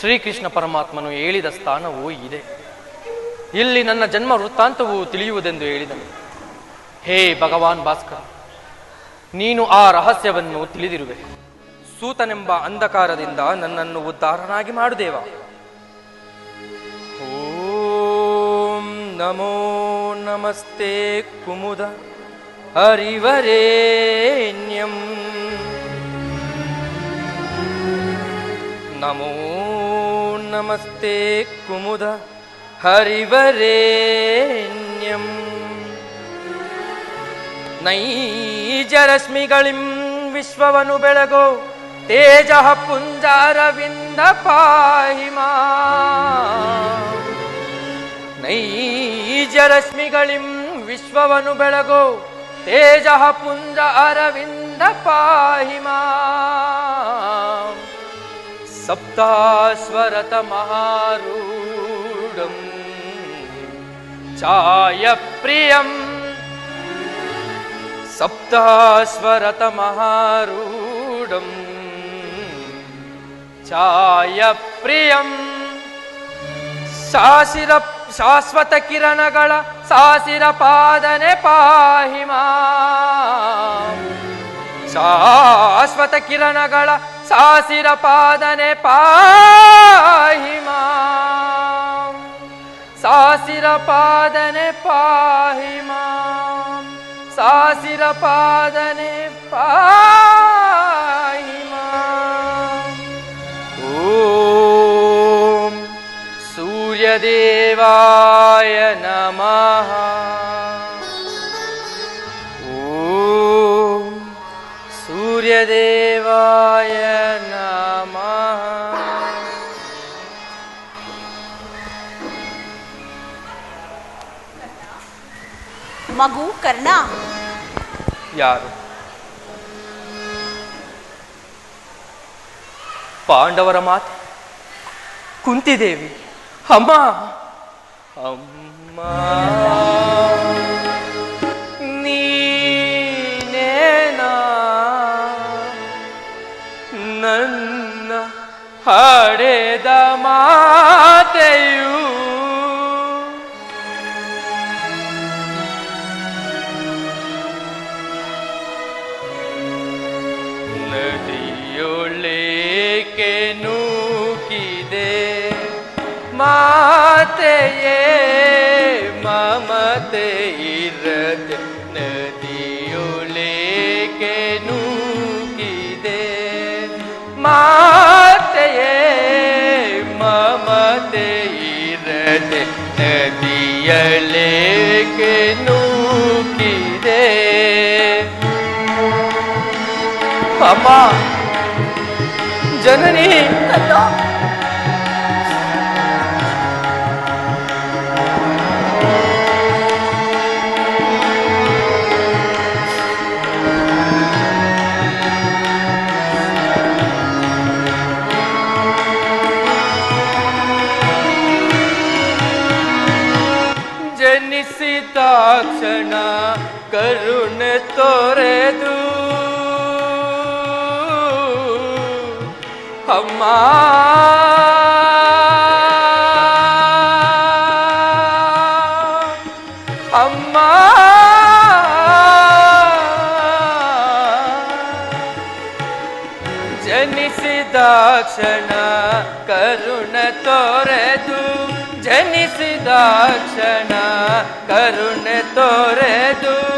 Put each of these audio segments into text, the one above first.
ಶ್ರೀಕೃಷ್ಣ ಪರಮಾತ್ಮನು ಹೇಳಿದ ಸ್ಥಾನವೂ ಇದೆ. ಇಲ್ಲಿ ನನ್ನ ಜನ್ಮ ವೃತ್ತಾಂತವು ತಿಳಿಯುವುದೆಂದು ಹೇಳಿದನು. ಹೇ ಭಗವಾನ್ ಭಾಸ್ಕರ್, ನೀನು ಆ ರಹಸ್ಯವನ್ನು ತಿಳಿದಿರುವೆ. ಸೂತನೆಂಬ ಅಂಧಕಾರದಿಂದ ನನ್ನನ್ನು ಉದ್ಧಾರನಾಗಿ ಮಾಡುದೇವ ಓಂ ನಮೋ ನಮಸ್ತೆ ಕುಮುದ ಹರಿವರೇಣ್ಯಂ. ನಮೋ ನಮಸ್ತೆ ಕುಮುದ ಹರಿವರೇಣ್ಯಂ ನೈಜರಶ್ಮಿಗಳಿಂ ವಿಶ್ವವನು ಬೆಳಗೋ ತೇಜ ಪುಂಜಾರವಿಂದ ಪಾಹಿಮಾ. ನೈಜರಶ್ಮಿಗಳಿಂ ವಿಶ್ವವನು ಬೆಳಗೋ ತೇಜ ಪುಂಜ ಅರವಿಂದ ಪಾಹಿಮಾ. ಸಪ್ತಾಸ್ವರತ ಮಹಾರೂಢಂ ಛಾಯ ಪ್ರಿಯಂ ಸಪ್ತಾಸ್ವರತ ಮಹಾರೂಢಂ ಛಾಯ ಪ್ರಿಯಂ ಶಾಸಿರ ಶಾಶ್ವತ ಕಿರಣಗಳ ಸಾಸಿರ ಪಾದನೆ ಪಾಹಿಮಾ ಶಾಶ್ವತ ಕಿರಣಗಳ सारपादने पाहि मां पादने पाहि मा शासरपादने पाहिमा ओ सूर्यदेवाय ಮಗು ಕರ್ಣ ಯಾರು ಪಾಂಡವರ ಮಾತು ಕುಂತಿದೇವಿ ಅಮ್ಮ ಅಮ್ಮ ನೀನೇನಾ ನನ್ನ ಹಡೆದ ಮಾತೆಯು ಮಾತೆಯೇ ಮಮತೆ ಇರದೆ ನದಿಯೊಳೇಕೆ ನೂಕಿದೆ ಮಾತೆಯೇ ಮಮತೆ ಇರದೆ ನದಿಯಲೇಕೆ ನೂಕಿದೆ ಅಮ್ಮ ಜನನಿ ಜನಿಸಿದಾಕ್ಷಣ ತೊರೆದು. ಅಮ್ಮ. ಅಮ್ಮ. ಜನಿಸಿದಾಕ್ಷಣ ಕರುಣ ತೊರೆದು. ಜನಿಸಿದಾಕ್ಷಣ ಕರುಣೆ ತೊರೆದು.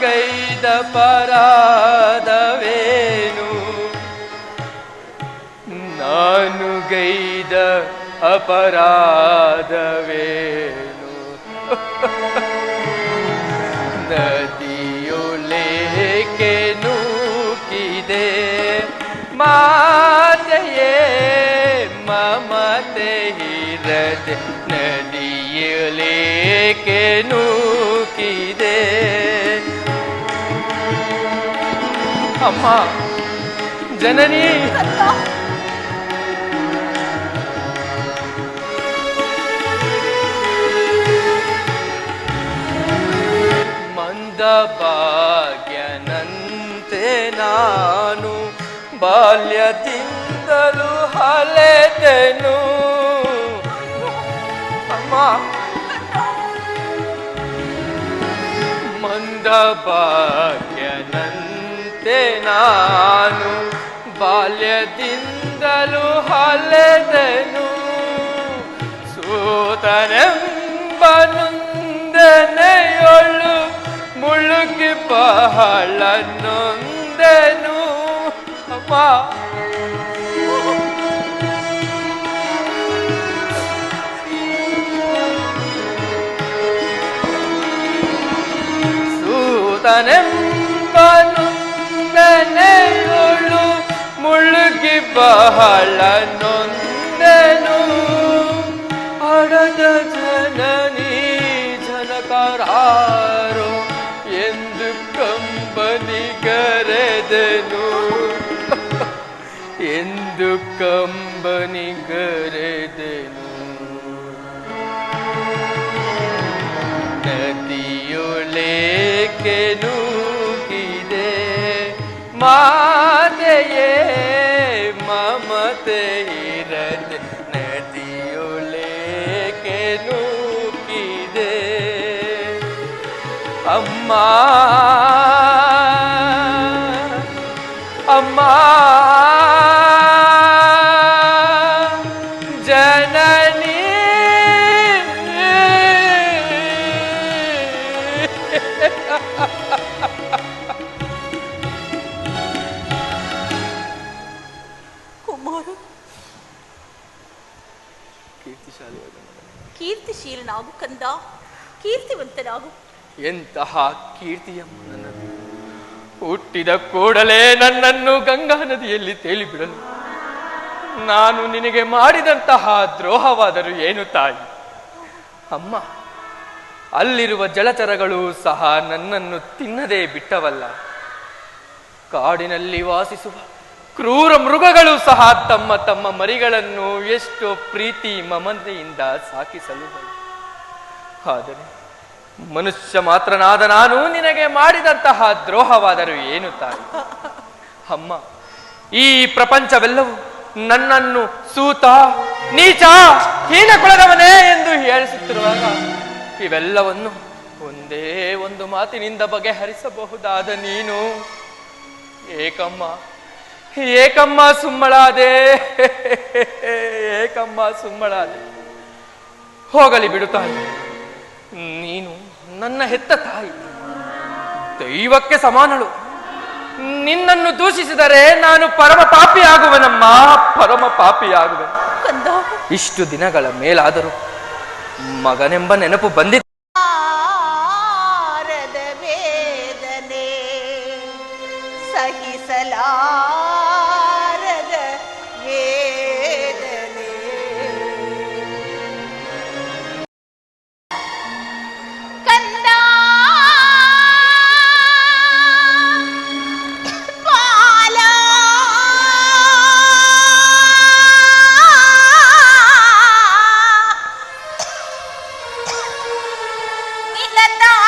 ಗೈದ ಪರಾಧವೇನು? ನಾನು ಗೈದ ಅಪರಾಧವೇನು? ನದಿಯೊಲೇಕೆ ನೂಕಿದೆ ಮಾತೆಯೇ ಮಮತೆ ಹಿರದೆ ನದಿಯೊಲೇಕೆ ನೂಕಿದೆ. ಕಂದ ಮಂದ ಭಾಗ್ಯನಂತೆ ನಾನು ಬಾಲ್ಯದಿಂದಲೂ ಹಲೆದೆನು ಅಮ್ಮ. ಮಂದ ಭಾಗ್ಯನಂತೆ ನಾನು ಬಾಲ್ಯದಿಂದಲೂ ಹಲೆದೆನು ಸೂತನೆಂಬನುಂದನೆಯೊಳು ಮುಳುಗಿ ಬಹಳ ನೊಂದೆನು ಅಮ್ಮ ಸೂತನೆಂಬನುಂದನೆಯೊಳು ಮುಳುಗಿ ಬಹಳ ನೊಂದೆನು ಅಡದ ಜನನಿ ಜನಕರಾರೋ ಎಂದು ಕಂಬನಿಗರೆದನು ಎಂದು ಕಂಬನಿಗರೆದನು ಮಮತೆ ಇರದೆ ನದಿಯೊಳೇಕೆ ನೂಕಿದೆ ಅಮ್ಮ ಅಮ್ಮ ಕೀರ್ತಿಶೀಲನಾಗು ಕಂದ ಕೀರ್ತಿವಂತನಾಗು. ಎಂತಹ ಕೀರ್ತಿಯಮ್ಮ ನನ್ನದು ಹುಟ್ಟಿದ ಕೂಡಲೇ ನನ್ನನ್ನು ಗಂಗಾ ನದಿಯಲ್ಲಿ ತೇಲಿಬಿಡಲು. ನಾನು ನಿನಗೆ ಮಾಡಿದಂತಹ ದ್ರೋಹವಾದರೂ ಏನು ತಾಯಿ? ಅಮ್ಮ ಅಲ್ಲಿರುವ ಜಲಚರಗಳು ಸಹ ನನ್ನನ್ನು ತಿನ್ನದೇ ಬಿಟ್ಟವಲ್ಲ. ಕಾಡಿನಲ್ಲಿ ವಾಸಿಸುವ ಕ್ರೂರ ಮೃಗಗಳು ಸಹ ತಮ್ಮ ತಮ್ಮ ಮರಿಗಳನ್ನು ಎಷ್ಟು ಪ್ರೀತಿ ಮಮತೆಯಿಂದ ಸಾಕಿಸಲು ಆದರೆ ಮನುಷ್ಯ ಮಾತ್ರನಾದ ನಾನು ನಿನಗೆ ಮಾಡಿದಂತಹ ದ್ರೋಹವಾದರೂ ಏನು ತಾಯಿ? ಅಮ್ಮ, ಈ ಪ್ರಪಂಚವೆಲ್ಲವೂ ನನ್ನನ್ನು ಸೂತ, ನೀಚ ಹೀನ ಕುಲದವನೇ ಎಂದು ಹೇಳಿಸುತ್ತಿರುವಾಗ ಇವೆಲ್ಲವನ್ನು ಒಂದೇ ಒಂದು ಮಾತಿನಿಂದ ಬಗೆಹರಿಸಬಹುದಾದ ನೀನು. ಏಕಮ್ಮ ಏಕಮ್ಮ ಸುಮ್ಮಳಾದೆ. ಏಕಮ್ಮ ಸುಮ್ಮಳಾದೆ. ಹೋಗಲಿ ಬಿಡು ತಾಯಿ. ನೀನು ನನ್ನ ಹೆತ್ತ ತಾಯಿ. ದೈವಕ್ಕೆ ಸಮಾನಳು. ನಿನ್ನನ್ನು ದೂಷಿಸಿದರೆ ನಾನು ಪರಮ ಪಾಪಿ ಆಗುವನಮ್ಮ. ಪರಮ ಪಾಪಿ ಆಗುವೆ. ಇಷ್ಟು ದಿನಗಳ ಮೇಲಾದರೂ ಮಗನೆಂಬ ನೆನಪು ಬಂದಿತ್ತು. എന്താ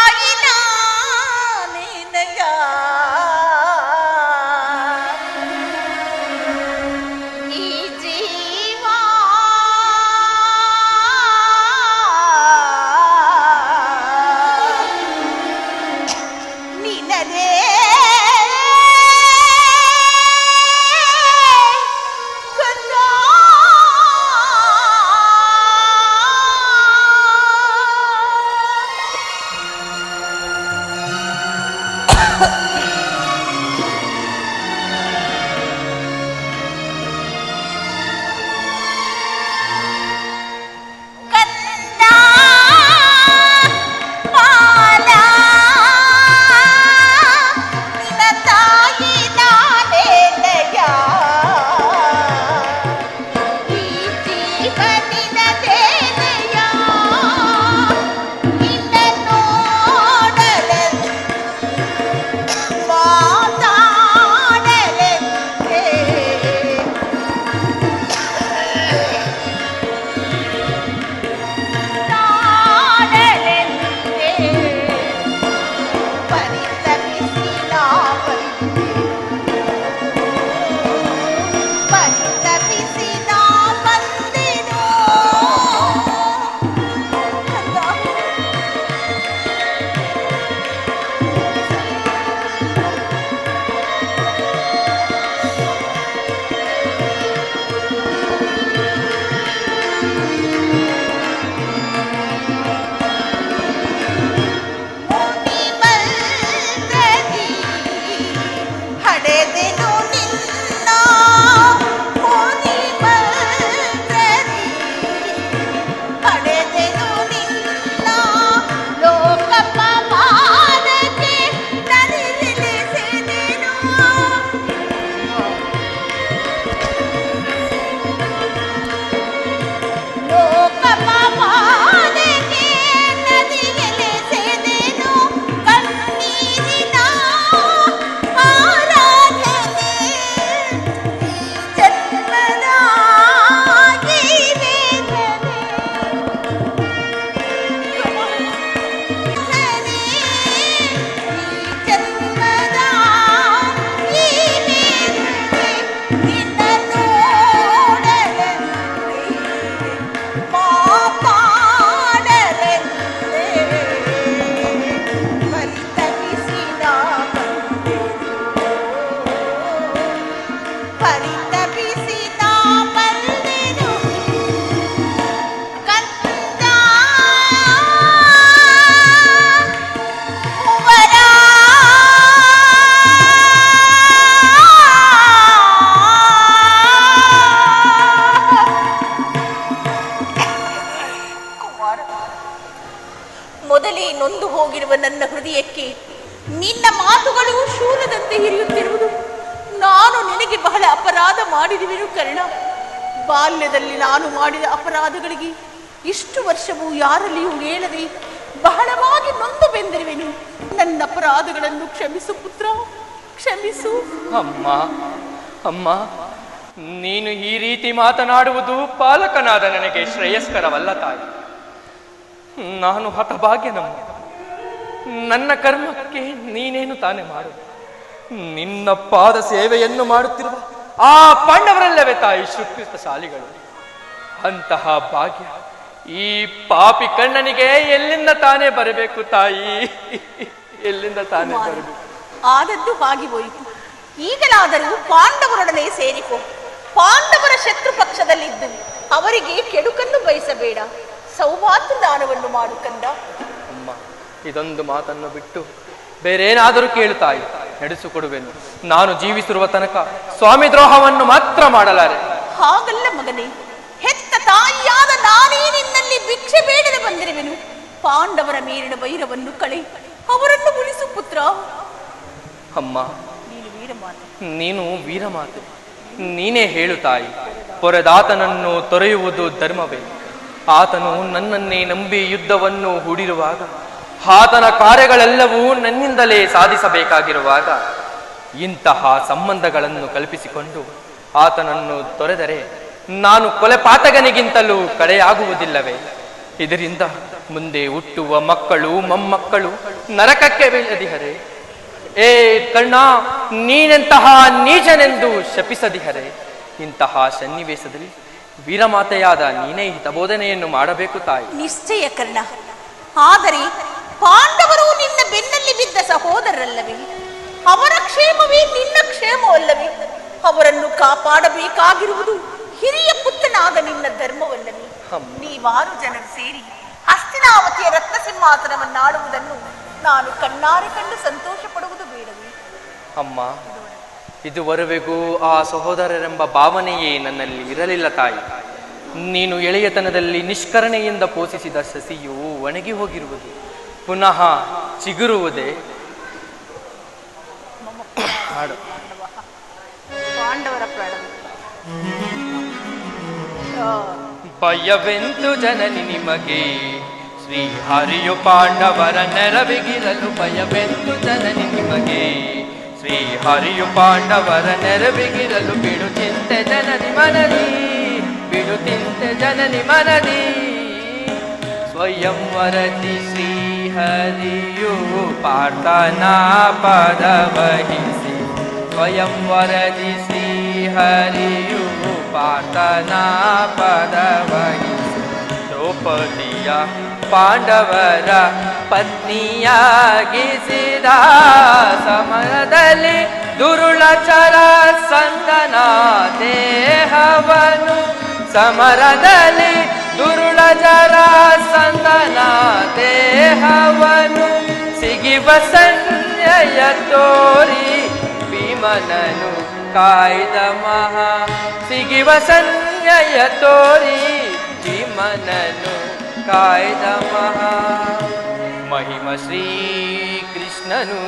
de ಮಾಡಿದ ಅಪರಾಧಗಳಿಗೆ ಇಷ್ಟು ವರ್ಷವೂ ಯಾರಲ್ಲಿಯೂ ಹೇಳದೆ ಬಹಳವಾಗಿ ನೊಂದು ಬೆಂದಿರುವೆನು. ನನ್ನ ಅಪರಾಧಗಳನ್ನು ಕ್ಷಮಿಸು ಪುತ್ರ, ಕ್ಷಮಿಸು. ಅಮ್ಮ ಅಮ್ಮ, ನೀನು ಈ ರೀತಿ ಮಾತನಾಡುವುದು ಪಾಲಕನಾದ ನನಗೆ ಶ್ರೇಯಸ್ಕರವಲ್ಲ ತಾಯಿ. ನಾನು ಹತಭಾಗ್ಯನಮ್ಮ. ನನ್ನ ಕರ್ಮಕ್ಕೆ ನೀನೇನು ತಾನೇ ಮಾಡು. ನಿನ್ನ ಪಾದ ಸೇವೆಯನ್ನು ಮಾಡುತ್ತಿರುವ ಆ ಪಾಂಡವರಲ್ಲವೇ ತಾಯಿ ಶ್ರೀಕೃತ ಶಾಲಿಗಳು ಅಂತಹ ಭಾಗ್ಯ ಈ ಪಾಪಿ ಕಣ್ಣನಿಗೆ ಎಲ್ಲಿಂದ ತಾನೇ ಬರಬೇಕು ತಾಯಿ? ಎಲ್ಲಿಂದ ತಾನೇ ಬರಬೇಕು? ಆದದ್ದು ಹಾಗೆ ಹೋಯಿತು. ಈಗಲಾದರೂ ಪಾಂಡವರೊಡನೆ ಸೇರಿಕೊ ಪಾಂಡವರ ಶತ್ರು ಪಕ್ಷದಲ್ಲಿದ್ದು. ಅವರಿಗೆ ಕೆಡುಕನ್ನು ಬಯಸಬೇಡ. ಸೌಭಾತ್ ದಾನವನ್ನು ಮಾಡು ಕಂದ. ಅಮ್ಮ ಇದೊಂದು ಮಾತನ್ನು ಬಿಟ್ಟು ಬೇರೇನಾದರೂ ಕೇಳುತ್ತಾಯಿ ನಡೆಸಿಕೊಡುವೆನು. ನಾನು ಜೀವಿಸಿರುವ ತನಕ ಸ್ವಾಮಿ ದ್ರೋಹವನ್ನು ಮಾತ್ರ ಮಾಡಲಾರೆ. ಹಾಗಲ್ಲ ಮಗನೇ. ಹೆತ್ತ ತಾಯಿಯಾದ ನಾನೇ ನಿನ್ನಲ್ಲಿ ಭಿಕ್ಷೆ ಬೇಡದೆ ಬಂದಿರುವೆನು. ಪಾಂಡವರ ಮೇಲಿನ ವೈರವನ್ನು ಕಳೆ ಅವರನ್ನು ಉಳಿಸು ಪುತ್ರ. ಅಮ್ಮ ನೀನು ವೀರಮಾತೆ ನೀನು ವೀರಮಾತೆ ನೀನೇ ಹೇಳು ತಾಯಿ ಪೊರೆದಾತನನ್ನು ತೊರೆಯುವುದು ಧರ್ಮವೇ. ಆತನು ನನ್ನನ್ನೇ ನಂಬಿ ಯುದ್ಧವನ್ನು ಹೂಡಿರುವಾಗ ಆತನ ಕಾರ್ಯಗಳೆಲ್ಲವೂ ನನ್ನಿಂದಲೇ ಸಾಧಿಸಬೇಕಾಗಿರುವಾಗ ಇಂತಹ ಸಂಬಂಧಗಳನ್ನು ಕಲ್ಪಿಸಿಕೊಂಡು ಆತನನ್ನು ತೊರೆದರೆ ನಾನು ಕೊಲೆಪಾತಕನಿಗಿಂತಲೂ ಕಡೆಯಾಗುವುದಿಲ್ಲವೇ? ಇದರಿಂದ ಮುಂದೆ ಹುಟ್ಟುವ ಮಕ್ಕಳು, ಮೊಮ್ಮಕ್ಕಳು ನರಕಕ್ಕೆ ಬೀಳದಿಹರೆ. ಏ ಕರ್ಣ ನೀನೆಂತಹ ನೀಚನೆಂದು ಶಪಿಸದಿಹರೆ. ಇಂತಹ ಸನ್ನಿವೇಶದಲ್ಲಿ ವೀರಮಾತೆಯಾದ ನೀನೇ ಹಿತಬೋಧನೆಯನ್ನು ಮಾಡಬೇಕು ತಾಯಿ. ನಿಶ್ಚಯ ಕರ್ಣ. ಆದರೆ ಪಾಂಡವರು ನಿನ್ನ ಬೆನ್ನಲ್ಲಿ ಬಿದ್ದ ಸಹೋದರರಲ್ಲವೇ? ಅವರ ಕ್ಷೇಮವೇ ನಿನ್ನ ಕ್ಷೇಮವಲ್ಲವೇ? ಅವರನ್ನು ಕಾಪಾಡಬೇಕಾಗಿರುವುದು ಹಿರಿಯ ಪುತ್ರನಾದ ನಿನ್ನ ಧರ್ಮವಲ್ಲದೆ. ನೀವಾರು ಜನರು ಸೇರಿ ಹಸ್ತಿನಾವತಿಯ ರತ್ನ ಸಿಂಹಾಸನವನ್ನಾಡುವುದನ್ನು ನಾನು ಕಣ್ಣಾರೆ ಕಂಡು ಸಂತೋಷ ಪಡುವುದು ಬೇಡವೇ? ಅಮ್ಮ ಇದುವರೆಗೂ ಆ ಸಹೋದರರೆಂಬ ಭಾವನೆಯೇ ನನ್ನಲ್ಲಿ ಇರಲಿಲ್ಲ ತಾಯಿ. ನೀನು ಎಳೆಯತನದಲ್ಲಿ ನಿಷ್ಕರಣೆಯಿಂದ ಪೋಷಿಸಿದ ಸಸಿಯು ಒಣಗಿ ಹೋಗಿರುವುದು ಪುನಃ ಚಿಗುರುವುದೇ. ಹಾಡು. ಭಯವೆಂದು ಜನನಿ ನಿಮಗೆ ಶ್ರೀ ಹರಿಯು ಪಾಂಡವರ ನೆರವಿಗಿರಲು ಭಯವೆಂದು ಜನನಿ ನಿಮಗೆ ಶ್ರೀ ಹರಿಯು ಪಾಂಡವರ ನೆರವಿಗಿರಲು ಬಿಡು ಚಿಂತೆ ಜನನಿ ಮನದಿ, ಬಿಡು ಚಿಂತೆ ಜನನಿ ಮನದಿ. ಸ್ವಯಂ ವರದಿ ಶ್ರೀ ಹರಿಯು ಪಾರ್ಥನಾ ಪದ ವಹಿಸಿ, ಸ್ವಯಂ ವರದಿ ಶ್ರೀ ಹರಿಯು ಪಾರ್ಥನಾ ಪದ ವಹಿಸಿ ದ್ರೌಪದಿಯ ಪಾಂಡವರ ಪತ್ನಿಯಾಗಿಸಿದ ಸಮರದಲ್ಲಿ ದುರುಳಚರ ಸಂದನ ದೇಹವನು. ಸಮರದಲ್ಲಿ ದುರುಳಜರ ಸಂದನ ದೇಹವನು. ಸಿಗಿ ಸಂಜಯ ತೋರಿ ಭೀಮನನು ಕಾಯ್ದ ಮಹಾ ಸಿಗಿವ ಸಂಜಯ ತೋರಿ ಜಿಮನನು ಕಾಯ್ದ ಮಹಾ. ಮಹಿಮ ಶ್ರೀ ಕೃಷ್ಣನು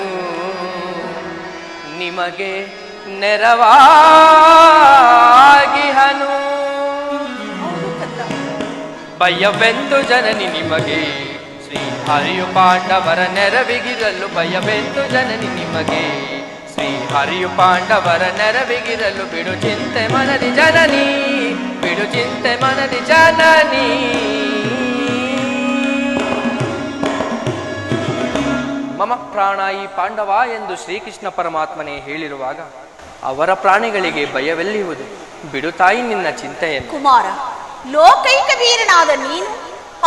ನಿಮಗೆ ನೆರವಾಗಿ ಹನು ಭಯವೆಂದು ಜನನಿ ನಿಮಗೆ ಶ್ರೀ ಹರಿಯು ಪಾಂಡವರ ನೆರವಿಗಿರಲು ಭಯವೆಂದು ಜನನಿ ನಿಮಗೆ ಶ್ರೀ ಹರಿಯು ಪಾಂಡವರ ನೆರವಿಗಿರಲು ಬಿಡು ಚಿಂತೆ ಮನದಿ ಜನನಿ, ಬಿಡು ಚಿಂತೆ ಮನದಿ ಜನನಿ. ಮಮ ಪ್ರಾಣ ಈ ಪಾಂಡವ ಎಂದು ಶ್ರೀಕೃಷ್ಣ ಪರಮಾತ್ಮನೇ ಹೇಳಿರುವಾಗ, ಅವರ ಪ್ರಾಣಿಗಳಿಗೆ ಭಯವೆಲ್ಲಿಯುವುದು? ಬಿಡು ತಾಯಿ ನಿನ್ನ ಚಿಂತೆಯನ್ನು. ಕುಮಾರ, ಲೋಕೈಕ ವೀರನಾದ ನೀನು,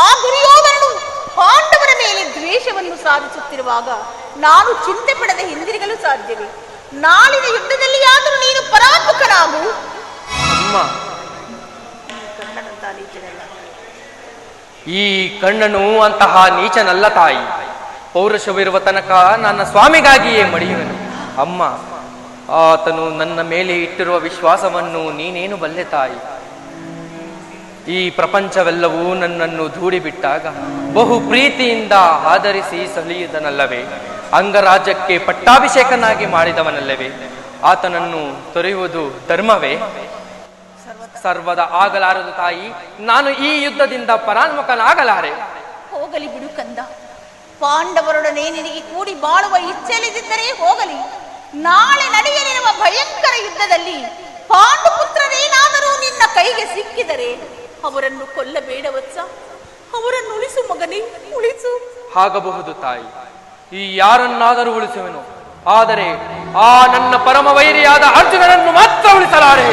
ಆ ದುರ್ಯೋಧನನು ಪಾಂಡವರ ಮೇಲೆ ದ್ವೇಷವನ್ನು ಸಾಧಿಸುತ್ತಿರುವಾಗ ನಾನು ಚಿಂತೆ ಪಡದೆ ಹಿಂದಿರುಗಲು ಸಾಧ್ಯವೇ? ನಾಳಿನ ಯುದ್ಧದಲ್ಲಿಯಾದರೂ ನೀನು ಪರಾತ್ಮಕನಾಗು ಅಮ್ಮ. ಈ ಕಣ್ಣನು ಅಂತಹ ನೀಚನಲ್ಲ ತಾಯಿ. ಪೌರುಷವಿರುವ ತನಕ ನನ್ನ ಸ್ವಾಮಿಗಾಗಿಯೇ ಮಡಿಯುವನು. ಅಮ್ಮ, ಆತನು ನನ್ನ ಮೇಲೆ ಇಟ್ಟಿರುವ ವಿಶ್ವಾಸವನ್ನು ನೀನೇನು ಬಲ್ಲೆ ತಾಯಿ? ಈ ಪ್ರಪಂಚವೆಲ್ಲವೂ ನನ್ನನ್ನು ಧೂಡಿಬಿಟ್ಟಾಗ ಬಹು ಪ್ರೀತಿಯಿಂದ ಆಧರಿಸಿ ಸಲಿಯುವುದನಲ್ಲವೇ ಅಂಗರಾಜ್ಯಕ್ಕೆ ಪಟ್ಟಾಭಿಷೇಕನಾಗಿ ಮಾಡಿದವನಲ್ಲವೇ? ಆತನನ್ನು ತೊರೆಯುವುದು ಧರ್ಮವೇ? ಸರ್ವದ ಆಗಲಾರದು ತಾಯಿ ನಾನು ಈ ಯುದ್ಧದಿಂದ ಪರಾನ್ಮುಖನಾಗಲಾರೆ. ಹೋಗಲಿ ಬಿಡು ಕಂದ. ಪಾಂಡವರೊಡನೆ ನಿನಗೆ ಕೂಡಿ ಬಾಳುವ ಇಚ್ಛೆಲಿದ್ದರೆ ಹೋಗಲಿ. ನಾಳೆ ನಡೆಯಲಿರುವ ಭಯಂಕರ ಯುದ್ಧದಲ್ಲಿ ಪಾಂಡುಪುತ್ರರೇನಾದರೂ ನಿನ್ನ ಕೈಗೆ ಸಿಕ್ಕಿದರೆ ಅವರನ್ನು ಕೊಲ್ಲಬೇಡ ವತ್ಸ ಅವರನ್ನು ಉಳಿಸು ಮಗನೇ ಉಳಿಸು. ಆಗಬಹುದು ತಾಯಿ. ಈ ಯಾರನ್ನಾದರೂ ಉಳಿಸುವೆನು. ಆದರೆ ಆ ನನ್ನ ಪರಮ ವೈರಿಯಾದ ಅರ್ಜುನನನ್ನು ಮಾತ್ರ ಉಳಿಸಲಾರೆ!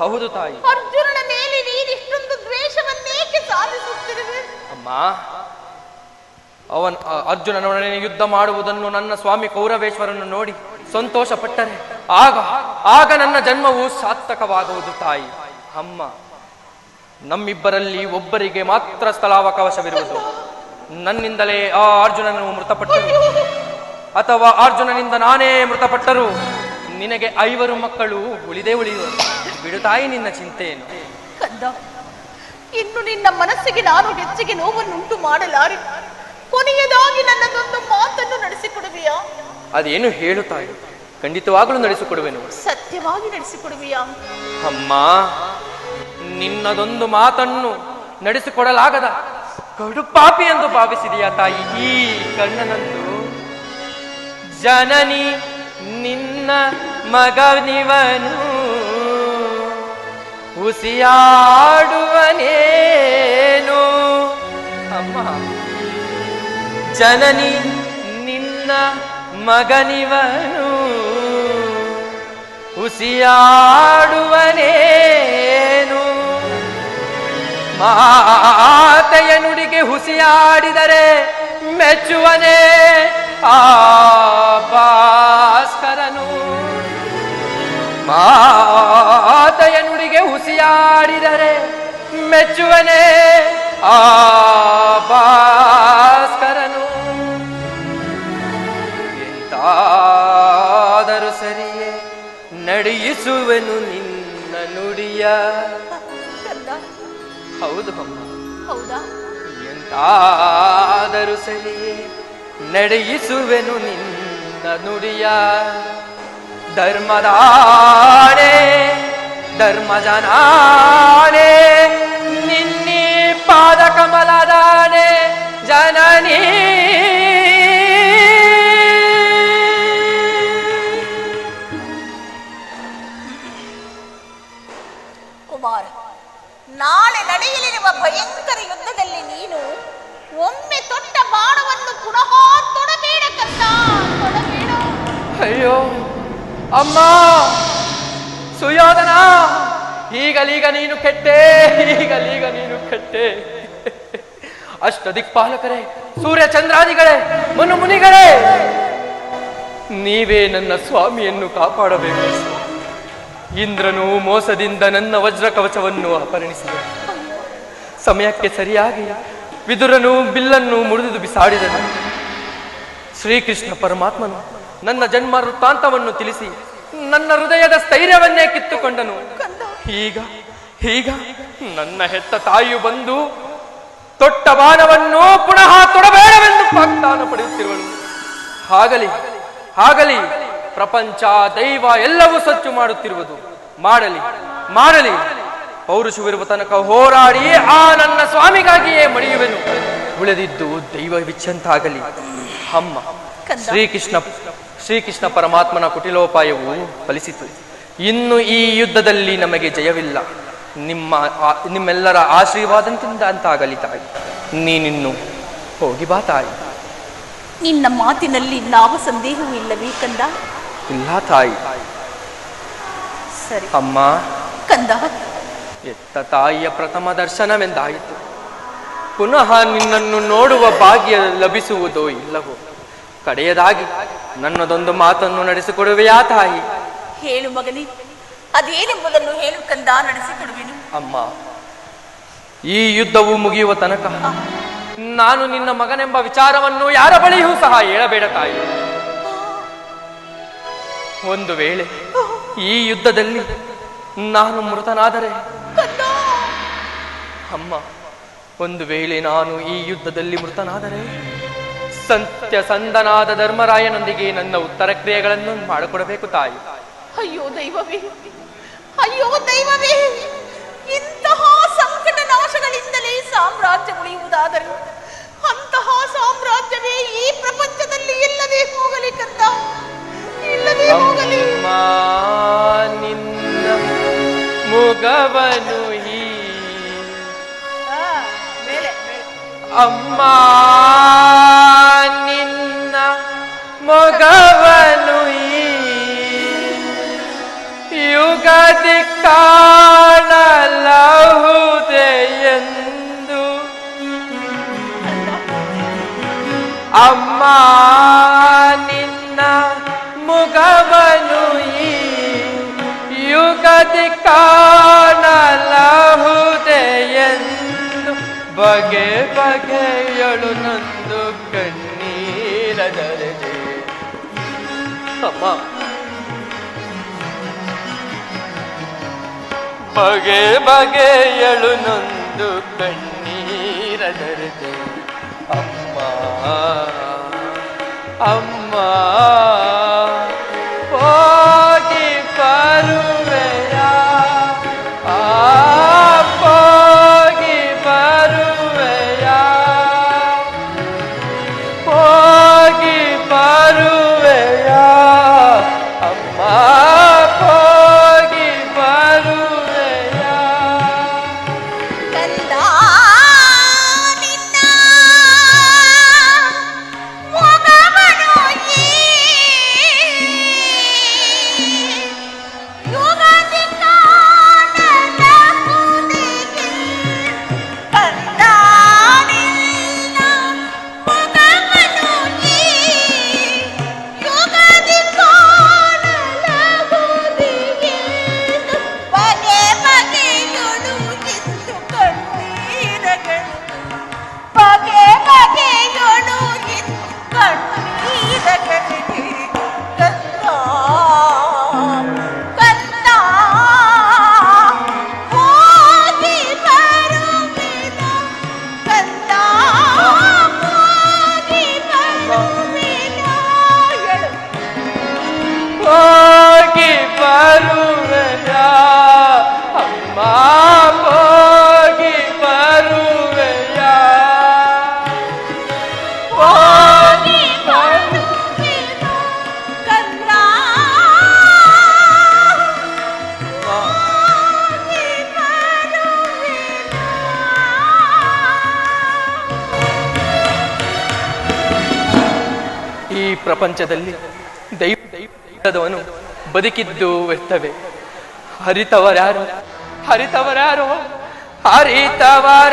ಹೌದು ತಾಯಿ. ಅರ್ಜುನನ ಮೇಲೆ ನೀನಿಷ್ಟೊಂದು ದ್ವೇಷವನ್ನೇಕೆ ಸಾಧಿಸುತ್ತಿರುವೆ ಅಮ್ಮ ಅವನ್ ಅರ್ಜುನನೊಡನೆ ಯುದ್ಧ ಮಾಡುವುದನ್ನು ನನ್ನ ಸ್ವಾಮಿ ಕೌರವೇಶ್ವರನ್ನು ನೋಡಿ ಸಂತೋಷ ಪಟ್ಟರೆ ಆಗ ಆಗ ನನ್ನ ಜನ್ಮವು ಸಾರ್ಥಕವಾಗುವುದು ತಾಯಿ. ಅಮ್ಮ ನಮ್ಮಿಬ್ಬರಲ್ಲಿ ಒಬ್ಬರಿಗೆ ಮಾತ್ರ ಸ್ಥಳಾವಕಾಶವಿರುವುದು. ನನ್ನಿಂದಲೇ ಆ ಅರ್ಜುನನು ಮೃತಪಟ್ಟರು. ಅಥವಾ ಅರ್ಜುನನಿಂದ ನಾನೇ ಮೃತಪಟ್ಟರು. ನಿನಗೆ ಐವರು ಮಕ್ಕಳು ಉಳಿದೇ ಉಳಿಯುವರು. ಬಿಡುತ್ತಾಯಿ ತಾಯಿ ನಿನ್ನ ಚಿಂತೆಯನ್ನು. ಕಂದ ಇನ್ನು ನಿನ್ನ ಮನಸ್ಸಿಗೆ ನಾನು ಹೆಚ್ಚಿಗೆ ನೋವನ್ನುಂಟು ಮಾಡಲಾರೆ. ಕೊನೆಯದಾಗಿ ನನ್ನದೊಂದು ಮಾತನ್ನು ನಡೆಸಿಕೊಡುವೆಯಾ? ಅದೇನು ಹೇಳು ತಾಯಿ ಖಂಡಿತವಾಗಲೂ ನಡೆಸಿಕೊಡುವೆನು. ಸತ್ಯವಾಗಿ ನಡೆಸಿಕೊಡುವೆಯಾ? ಅಮ್ಮ ನಿನ್ನದೊಂದು ಮಾತನ್ನು ನಡೆಸಿಕೊಡಲಾಗದ. ಕಡುಪಾಪಿ ಎಂದು ಭಾವಿಸಿದೆಯಾ ತಾಯಿ? ಈ ಕಣ್ಣನಂದು ಜನನಿ ನಿನ್ನ ಮಗನಿವನು ಉಸಿಯಾಡುವನೇನು ಅಮ್ಮ. ಜನನಿ ನಿನ್ನ ಮಗನಿವನು ಹುಸಿಯಾಡುವನೇನು? ಮಾತೆಯ ನುಡಿಗೆ ಹುಸಿಯಾಡಿದರೆ ಮೆಚ್ಚುವನೇ ಆ ಭಾಸ್ಕರನು. ಮಾತೆಯ ನುಡಿಗೆ ಹುಸಿಯಾಡಿದರೆ ಮೆಚ್ಚುವನೇ ಆ ಭಾಸ್ಕರನು. ಎಂತಾದರೂ ಸರಿಯೇ, ನಡೆಯಿಸುವೆನು ನಿನ್ನ ನುಡಿಯ ಹೌದು ಹೌದಾ? ಎಂತಾದರೂ ಸರಿಯೇ ನಡೆಯಿಸುವೆನು ನಿನ್ನ ನುಡಿಯ ಧರ್ಮದಾಣೆ ಧರ್ಮಜನಾಣೆ ಅಷ್ಟ ದಿಕ್ಪಾಲಕರೇ ಸೂರ್ಯ ಚಂದ್ರಾದಿಗಳೇ ಮನು ಮುನಿಗಳೇ ನೀವೇ ನನ್ನ ಸ್ವಾಮಿಯನ್ನು ಕಾಪಾಡಬೇಕು. ಇಂದ್ರನು ಮೋಸದಿಂದ ನನ್ನ ವಜ್ರ ಕವಚವನ್ನು ಅಪಹರಿಸಿದ. ಸಮಯಕ್ಕೆ ಸರಿಯಾಗಿ ವಿದುರನು ಬಿಲ್ಲನ್ನು ಮುರಿದು ಬಿಸಾಡಿದನು. ಶ್ರೀಕೃಷ್ಣ ಪರಮಾತ್ಮನು ನನ್ನ ಜನ್ಮ ವೃತ್ತಾಂತವನ್ನು ತಿಳಿಸಿ ನನ್ನ ಹೃದಯದ ಸ್ಥೈರ್ಯವನ್ನೇ ಕಿತ್ತುಕೊಂಡನು. ಈಗ ಈಗ ನನ್ನ ಹೆತ್ತ ತಾಯಿಯು ಬಂದು ತೊಟ್ಟ ಬಾಣವನ್ನು ಪುನಃ ತೊಡಬೇಡವೆಂದು ವಾಗ್ದಾನ ಪಡೆಯುತ್ತಿರುವಳು. ಹಾಗಲಿ ಹಾಗಲಿ ಪ್ರಪಂಚ ದೈವ ಎಲ್ಲವೂ ಸಚ್ಚು ಮಾಡುತ್ತಿರುವುದು. ಮಾಡಲಿ ಮಾಡಲಿ. ಪೌರುಷವಿರುವ ತನಕ ಹೋರಾಡಿ ಆ ನನ್ನ ಸ್ವಾಮಿಗಾಗಿಯೇ ಮಡಿಯುವೆನು. ಉಳಿದಿದ್ದು ದೈವ ವಿಚ್ಛಂತಾಗಲಿ. ಅಮ್ಮ. ಶ್ರೀಕೃಷ್ಣ ಶ್ರೀಕೃಷ್ಣ ಪರಮಾತ್ಮನ ಕುಟಿಲೋಪಾಯವು ಫಲಿಸಿತು. ಇನ್ನು ಈ ಯುದ್ಧದಲ್ಲಿ ನಮಗೆ ಜಯವಿಲ್ಲ. ನಿಮ್ಮ ನಿಮ್ಮೆಲ್ಲರ ಆಶೀರ್ವಾದಂತಿಂದ ಅಂತಾಗಲಿ ತಾಯಿ. ನೀನಿನ್ನು ಹೋಗಿ ಬಾ ತಾಯಿ. ನಿನ್ನ ಮಾತಿನಲ್ಲಿ ನಾವು ಸಂದೇಹವೂ ಇಲ್ಲವೇ ಕಂದ? ಇಲ್ಲ ತಾಯಿ. ಸರಿ. ಅಮ್ಮ. ಕಂದ. ಎತ್ತ ತಾಯಿಯ ಪ್ರಥಮ ದರ್ಶನವೆಂದಾಯಿತು. ಪುನಃ ನಿನ್ನನ್ನು ನೋಡುವ ಭಾಗ್ಯ ಲಭಿಸುವುದೋ ಇಲ್ಲವೋ? ಕಡೆಯದಾಗಿ ನನ್ನದೊಂದು ಮಾತನ್ನು ನಡೆಸಿಕೊಡುವೆಯಾ ತಾಯಿ? ಹೇಳು ಮಗನೇ. ಅದೇನೆಂಬುದನ್ನು ಹೇಳು ಕಂದ ನಡೆಸಿಕೊಡುವೆನು. ಅಮ್ಮ ಈ ಯುದ್ಧವು ಮುಗಿಯುವ ತನಕ ನಾನು ನಿನ್ನ ಮಗನೆಂಬ ವಿಚಾರವನ್ನು ಯಾರ ಬಳಿಯೂ ಸಹ ಹೇಳಬೇಡ ತಾಯಿ. ಒಂದು ವೇಳೆ ಈ ಯುದ್ಧದಲ್ಲಿ ನಾನು ಮೃತನಾದರೆ? ಅಮ್ಮ ಒಂದು ವೇಳೆ ನಾನು ಈ ಯುದ್ಧದಲ್ಲಿ ಮೃತನಾದರೆ? ಸತ್ಯ ಸಂದನಾದ ಧರ್ಮರಾಯನೊಂದಿಗೆ ನನ್ನ ಉತ್ತರ ಕ್ರಿಯೆಗಳನ್ನು ಮಾಡಿಕೊಡಬೇಕು ತಾಯಿ. ಅಯ್ಯೋ ದೈವವೇ ಅಯ್ಯೋ ದೈವವೇ ಇಂತಹ ಸಂಕಟ ನಾಶಗಳಿಂದಲೇ ಸಾಮ್ರಾಜ್ಯ ಉಳಿಯುವುದಾದರೆ ಅಂತಹ ಸಾಮ್ರಾಜ್ಯವೇ ಈ ಪ್ರಪಂಚದಲ್ಲಿ ಇಲ್ಲದೆ ಹೋಗಲಿ ಕರ್ತ. ಇಲ್ಲದೆ ಹೋಗಲಿ. ನಿನ್ನ ಮುಗವನು ಮೇಲೆ. ಅಮ್ಮ ಕಾಣಲಹುದೆ ಬಗೆ ಬಗೆಯಳು ನಂದು ಕಣ್ಣೀರ ದರಜೆ ಅಮ್ಮ. ಬಗೆ ಬಗೆಯಳು ನಂದು ಕಣ್ಣೀರ ದರಜೆ ಅಮ್ಮ. ಅಮ್ಮ. ಪ್ರಪಂಚದಲ್ಲಿ ದೈವ ದೈವದವನು ಬದುಕಿದ್ದು ವ್ಯರ್ಥವೇ. ಹರಿತವರ್ಯಾರೋ ಹರಿತವರ್ಯಾರೋ ಹರಿತವರಾರೋ.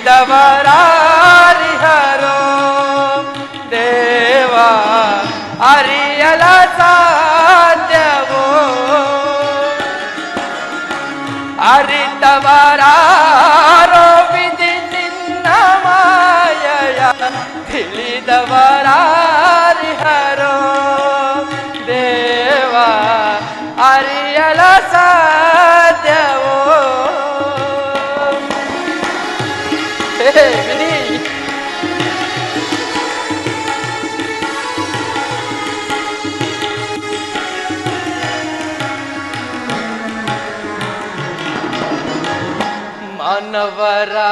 विठवरा हरो देवा हरियला साध्यवो हरितवरा रोविधि निन्न मायया फिलिदवरा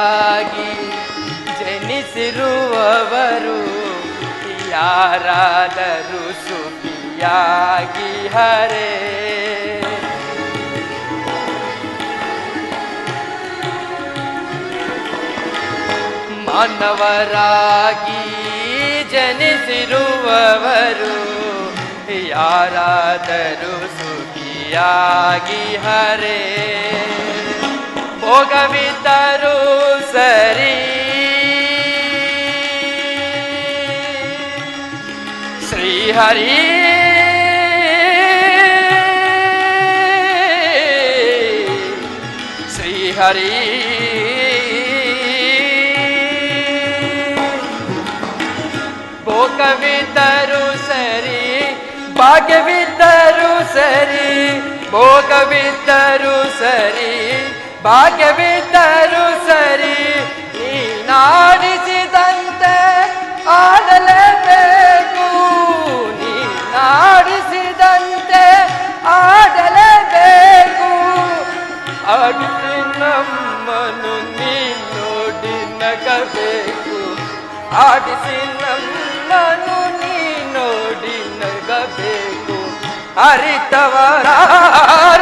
ಮಕ್ಕಳಾಗಿ ಜನಿಸಿರುವವರು ಯಾರಾದರೂ ಸುಖಿಯಾಗಿ ಹರೇ. ಮಾನವರಾಗಿ ಜನಿಸಿರುವವರು ಯಾರಾದರೂ ಸುಖಿಯಾಗಿ ಹರೇ. ಭೋಗವಿತರು ಭೋಗವಿದ್ದರೂ ಸರಿ ಶ್ರೀಹರಿ ಶ್ರೀಹರಿ ಭೋಗವಿದ್ದರೂ ಸರಿ ಭಾಗ್ಯವಿದ್ದರೂ ಸರಿ ಭೋಗವಿದ್ದರೂ ಸರಿ ಭಾಗ್ಯವಿದ್ದರೂ ಸರಿ, ನೀನಾಡಿಸಿದಂತೆ ಆಡಲೇಬೇಕು. ನೀನಾಡಿಸಿದಂತೆ ಆಡಲೇಬೇಕು. ಅಡುಗೆ ನಮ್ಮನು ನೀ ನೋಡಿ ನಗಬೇಕು. ಆಡಿಸಿ ನಮ್ಮನು ನೀ ನೋಡಿ ನಗಬೇಕು. ಅರಿತವರಾರೋ